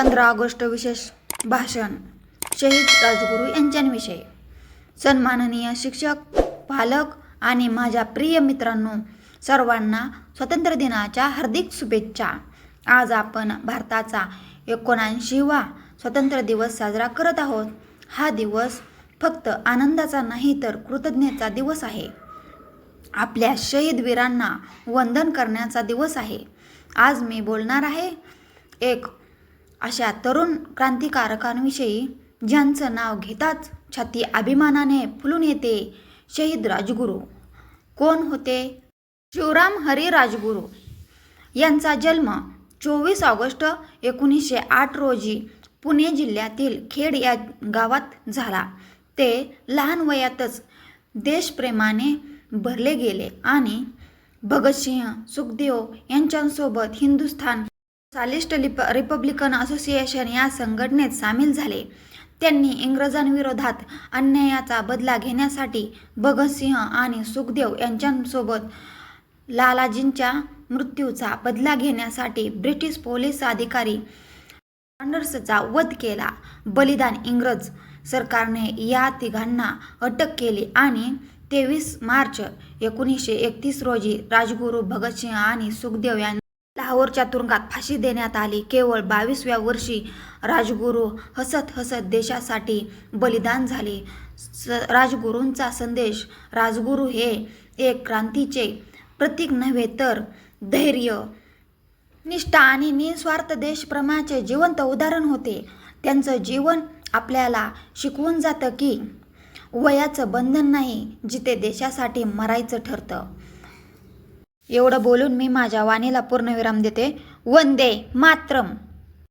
पंधरा ऑगस्ट विशेष भाषण शहीद राजगुरू यांच्याविषयी. सन्माननीय शिक्षक पालक आणि माझ्या प्रिय मित्रांनो सर्वांना स्वातंत्र्य दिनाच्या हार्दिक शुभेच्छा. आज आपण भारताचा एकोणऐंशीवा स्वातंत्र्य दिवस साजरा करत आहोत. हा दिवस फक्त आनंदाचा नाही तर कृतज्ञतेचा दिवस आहे. आपल्या शहीद वीरांना वंदन करण्याचा दिवस आहे. आज मी बोलणार आहे एक अशा तरुण क्रांतिकारकांविषयी ज्यांचं नाव घेताच छाती अभिमानाने फुलून येते शहीद राजगुरू. कोण होते? शिवराम हरी राजगुरू. यांचा जन्म चोवीस ऑगस्ट एकोणीसशे आठ रोजी पुणे जिल्ह्यातील खेड या गावात झाला. ते लहान वयातच देशप्रेमाने भरले गेले आणि भगतसिंह सुखदेव यांच्यासोबत हिंदुस्थान सालिस्ट लिप रिपब्लिकन असोसिएशन या संघटनेत सामील झाले. त्यांनी इंग्रजांविरोधात अन्यायाचा बदला घेण्यासाठी भगतसिंह आणि सुखदेव यांच्यासोबत लालाजींच्या मृत्यूचा बदला घेण्यासाठी ब्रिटिश पोलीस अधिकारी सॅन्डर्सचा वध केला. बलिदान इंग्रज सरकारने या तिघांना अटक केली आणि तेवीस मार्च एकोणीसशे एकतीस रोजी राजगुरू भगतसिंह आणि सुखदेव यांना लाहोरच्या तुरुंगात फाशी देण्यात आली. केवळ बावीसव्या वर्षी राजगुरू हसत हसत देशासाठी बलिदान झाले. स राजगुरूंचा संदेश राजगुरू हे एक क्रांतीचे प्रतीक नव्हे तर धैर्य निष्ठा आणि निस्वार्थ देशप्रमाचे जिवंत उदाहरण होते. त्यांचं जीवन आपल्याला शिकवून जातं की वयाचं बंधन नाही जिथे देशासाठी मरायचं ठरतं. एवढं बोलून मी माझ्या वाणीला पूर्णविराम देते. वंदे मातरम.